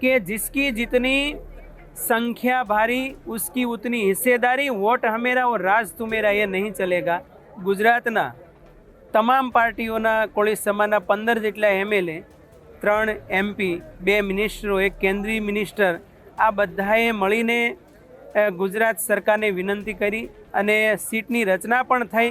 कि जिसकी जितनी संख्या भारी उसकी उतनी हिस्सेदारी वोट हमेरा और राज तुम्हेरा ये नहीं चलेगा ગુજરાતના તમામ પાર્ટીઓના કોળી સમાજના પંદર જેટલા એમએલએ ત્રણ એમપી બે મિનિસ્ટરો એક કેન્દ્રીય મિનિસ્ટર આ બધાએ મળીને અ, ગુજરાત સરકારને વિનંતી કરી અને સીટની રચના પણ થઈ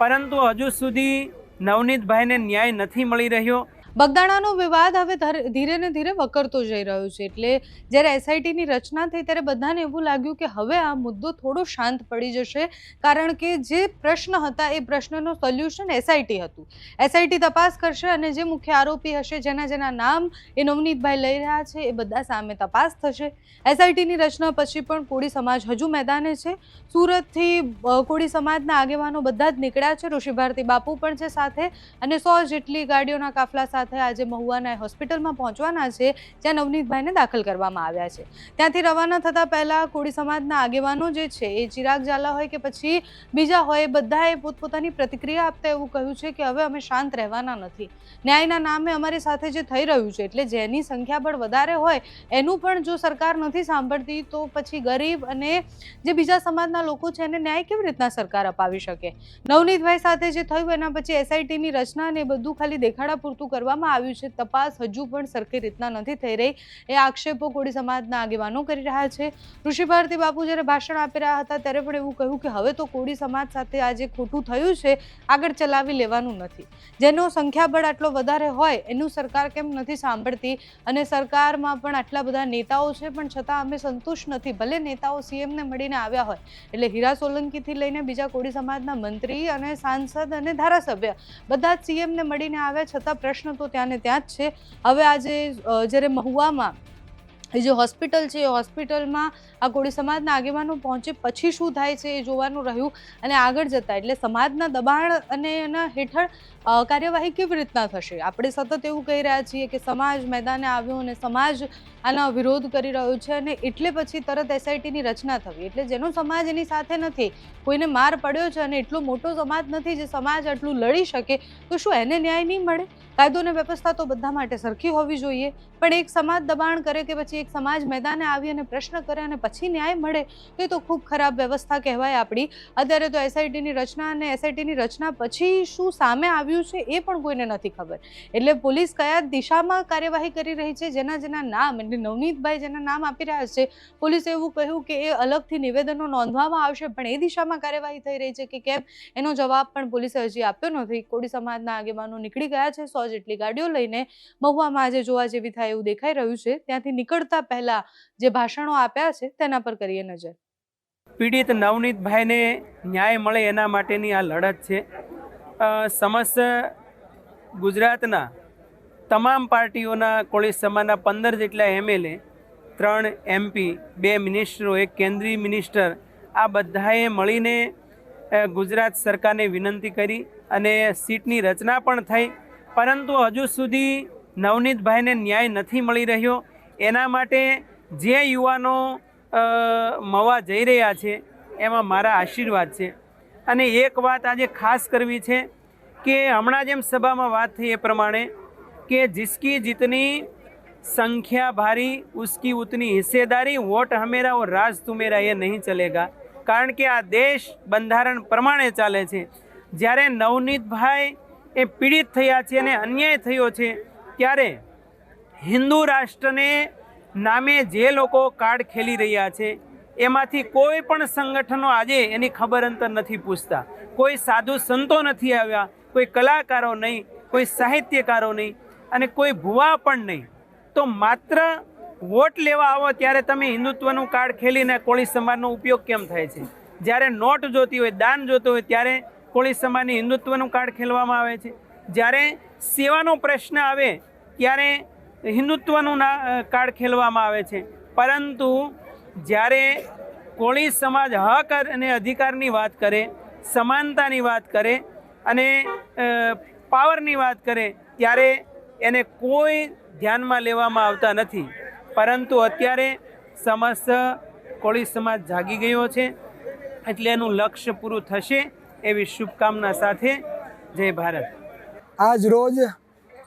પરંતુ હજુ સુધી નવનીતભાઈને ન્યાય નથી મળી રહ્યો બગદાણાનો વિવાદ હવે ધર- ને ધીરે વકરતો જઈ રહ્યો છે. એટલે જ્યારે એસઆઈટીની રચના થઈ ત્યારે બધાને એવું લાગ્યું કે હવે આ મુદ્દો થોડો શાંત પડી જશે, કારણ કે જે પ્રશ્ન હતા એ પ્રશ્નનું સોલ્યુશન એસઆઈટી હતું. એસઆઈટી તપાસ કરશે અને જે મુખ્ય આરોપી હશે, જેના જેના નામ એ નવનીતભાઈ લઈ રહ્યા છે, એ બધા સામે તપાસ થશે. એસઆઈટીની રચના પછી પણ કોળી સમાજ હજુ મેદાને છે. સુરતથી કોળી સમાજના આગેવાનો બધા જ નીકળ્યા છે. ઋષિ ભારતી બાપુ પણ છે સાથે અને સો જેટલી ગાડીઓના કાફલા સાથે આજે મહુવાના હોસ્પિટલમાં પહોંચવાના છે, જ્યાં નવનીતભાઈને દાખલ કરવામાં આવ્યા છે. ત્યાંથી રવાના થતાં પહેલાં કોળી સમાજના આગેવાનો જે છે, એ ચિરાગ ઝાલા હોય કે પછી બીજા હોય બધાએ પોતપોતાની પ્રતિક્રિયા આપતા એવું કહ્યું છે કે હવે અમે શાંત રહેવાના નથી. ન્યાયના નામે અમારી સાથે જે થઈ રહ્યું છે, એટલે જેની સંખ્યાબળ વધારે હોય, એનું પણ જો સરકાર નથી સાંભળતી, તો પછી ગરીબ અને જે બીજા સમાજના લોકો છે, એને ન્યાય કેવી રીતના સરકાર અપાવી શકે? નવનીતભાઈ સાથે જે થયું, એના પછી એસઆઈટીની રચના ને બધું ખાલી દેખાડા પૂરતું કરવામાં આવ્યું છે. તપાસ હજુ પણ સરખી રીતના નથી થઈ રહી. એ આક્ષેપો કોળી સમાજના આગેવાનો કરી રહ્યા છે. ઋષિ ભારતી બાપુ જ્યારે ભાષણ આપી રહ્યા હતા ત્યારે પણ એવું કહ્યું કે હવે તો કોળી સમાજ સાથે આ જે ખોટું થયું છે, આગળ ચલાવી લેવાનું નથી. જેનો સંખ્યાબળ આટલો વધારે હોય, એનું સરકાર કેમ નથી સાંભળતી? અને સરકારમાં પણ આટલા બધા નેતાઓ છે, પણ છતાં અમે સંતુષ્ટ નથી. ભલે નેતાઓ સીએમને મળીને આવ્યા હોય. એટલે હીરા સોલંકીથી લઈને બીજા કોળી સમાજના મંત્રી અને સાંસદ અને ધારાસભ્ય બધા જ સીએમને મળીને આવ્યા છતાં પ્રશ્ન તો ત્યાં ને ત્યાં જ છે. હવે આજે જ્યારે મહુવામાં એ જે હોસ્પિટલ છે, એ હોસ્પિટલમાં આ કોળી સમાજના આગેવાનો પહોંચે પછી શું થાય છે એ જોવાનું રહ્યું અને આગળ જતા એટલે સમાજના દબાણ અને એના હેઠળ કાર્યવાહી કેવી રીતના થશે? આપણે સતત એવું કહી રહ્યા છીએ કે સમાજ મેદાને આવ્યો અને સમાજ આનો વિરોધ કરી રહ્યો છે અને એટલે પછી તરત એસઆઈટીની રચના થવી. એટલે જેનો સમાજ એની સાથે નથી, કોઈને માર પડ્યો છે અને એટલો મોટો સમાજ નથી જે સમાજ આટલું લડી શકે, તો શું એને ન્યાય નહીં મળે? કાયદો અને વ્યવસ્થા તો બધા માટે સરખી હોવી જોઈએ. પણ એક સમાજ દબાણ કરે કે પછી એક સમાજ મેદાને આવી અને પ્રશ્ન કરે અને પછી ન્યાય મળે તો એ તો ખૂબ ખરાબ વ્યવસ્થા કહેવાય આપણી. અત્યારે તો એસઆઈટીની રચના અને એસઆઈટીની રચના પછી શું સામે આવ્યું છે એ પણ કોઈને નથી ખબર. એટલે પોલીસ કયા દિશામાં કાર્યવાહી કરી રહી છે, જેના જેના નામ એટલે નવનીતભાઈ જેના નામ આપી રહ્યા છે, પોલીસે એવું કહ્યું કે એ અલગથી નિવેદનો નોંધવામાં આવશે, પણ એ દિશામાં કાર્યવાહી થઈ રહી છે કે કેમ? એનો જવાબ પણ પોલીસે હજી આપ્યો નથી. કોળી સમાજના આગેવાનો નીકળી ગયા છે, સો જેટલી ગાડીઓ લઈને. મહુવામાં આજે જોવા જેવી થાય એવું દેખાઈ રહ્યું છે. ત્યાંથી નીકળતા પહેલા જે ભાષણો આપ્યા છે તેના પર કરીએ નજર. પીડિત નવનીતભાઈને ન્યાય મળે એના માટેની આ લડત છે. સમસ્ત ગુજરાતના તમામ પાર્ટીઓના કોળી સમાજના પંદર જેટલા એમએલએ ત્રણ એમપી બે મિનિસ્ટરો, એક કેન્દ્રીય મિનિસ્ટર, આ બધાએ મળીને ગુજરાત સરકારને વિનંતી કરી અને સીટની રચના પણ થઈ. પરંતુ હજુ સુધી નવનીતભાઈને ન્યાય નથી મળી રહ્યો. એના માટે જે યુવાનો મવા જઈ રહ્યા છે, એમાં મારા આશીર્વાદ છે. અને એક વાત આજે ખાસ કરવી છે કે હમણાં જેમ સભામાં વાત થઈ એ પ્રમાણે કે જિસકી જીતની સંખ્યા ભારી, ઉસકી ઉતની હિસ્સેદારી, વોટ હમેરા ઓર રાજ તુમેરા એ નહીં ચલેગા. કારણ કે આ દેશ બંધારણ પ્રમાણે ચાલે છે. જ્યારે નવનીતભાઈ એ પીડિત થયા છે અને અન્યાય થયો છે, ત્યારે હિન્દુ રાષ્ટ્રને નામે જે લોકો કાર્ડ ખેલી રહ્યા છે, એમાંથી કોઈ પણ સંગઠનો આજે એની ખબર અંતર નથી પૂછતા. કોઈ સાધુ સંતો નથી આવ્યા, કોઈ કલાકારો નહીં, કોઈ સાહિત્યકારો નહીં અને કોઈ ભુવા પણ નહીં. તો માત્ર વોટ લેવા આવો ત્યારે તમે હિન્દુત્વનું કાર્ડ ખેલીને કોળી સમાજનો ઉપયોગ કેમ થાય છે? જ્યારે નોટ જોતી હોય, દાન જોતું હોય, ત્યારે કોળી સમાજની હિન્દુત્વનું કાર્ડ ખેલવામાં આવે છે. જ્યારે સેવાનો પ્રશ્ન આવે, ત્યારે હિન્દુત્વનું ના કાર્ડ ખેલવામાં આવે છે. પરંતુ જ્યારે કોળી સમાજ હક અને અધિકારની વાત કરે, સમાનતાની વાત કરે અને પાવરની વાત કરે, ત્યારે એને કોઈ ધ્યાનમાં લેવામાં આવતા નથી. પરંતુ અત્યારે સમસ્ત કોળી સમાજ જાગી ગયો છે, એટલે એનું લક્ષ્ય પૂરું થશે એવી શુભકામના સાથે જય ભારત. આજ રોજ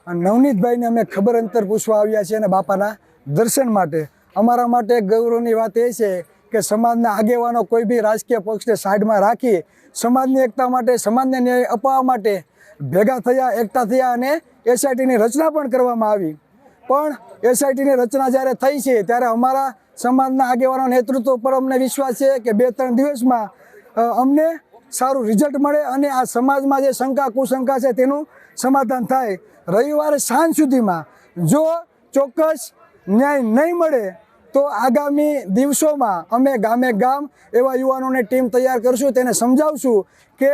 નવનીતભાઈને અમે ખબર અંતર પૂછવા આવ્યા છીએ અને બાપાના દર્શન માટે. અમારા માટે ગૌરવની વાત એ છે કે સમાજના આગેવાનો કોઈ બી રાજકીય પક્ષને સાઈડમાં રાખી સમાજની એકતા માટે, સમાજને ન્યાય અપાવવા માટે ભેગા થયા એકતા થયા અને એસઆઈટીની રચના પણ કરવામાં આવી. પણ એસઆઈટીની રચના જ્યારે થઈ છે ત્યારે અમારા સમાજના આગેવાનો નેતૃત્વ પર અમને વિશ્વાસ છે કે બે ત્રણ દિવસમાં અમને સારું રિઝલ્ટ મળે અને આ સમાજમાં જે શંકા, કુશંકા છે તેનું સમાધાન થાય. રવિવારે સાંજ સુધીમાં જો ચોક્કસ ન્યાય નહીં મળે, તો આગામી દિવસોમાં અમે ગામે ગામ એવા યુવાનોની ટીમ તૈયાર કરશું. તેને સમજાવશું કે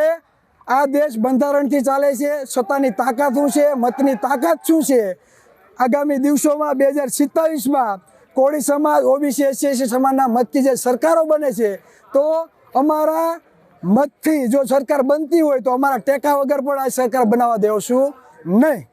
આ દેશ બંધારણથી ચાલે છે, સત્તાની તાકાત શું છે, મતની તાકાત શું છે. આગામી દિવસોમાં બે હજાર સિત્તાવીસમાં કોળી સમાજ, ઓબીસી, એસસી સમાજના મતથી જે સરકારો બને છે, તો અમારા મતથી જો સરકાર બનતી હોય તો અમારા ટેકા વગર પણ આ સરકાર બનાવવા દેવશું નહીં.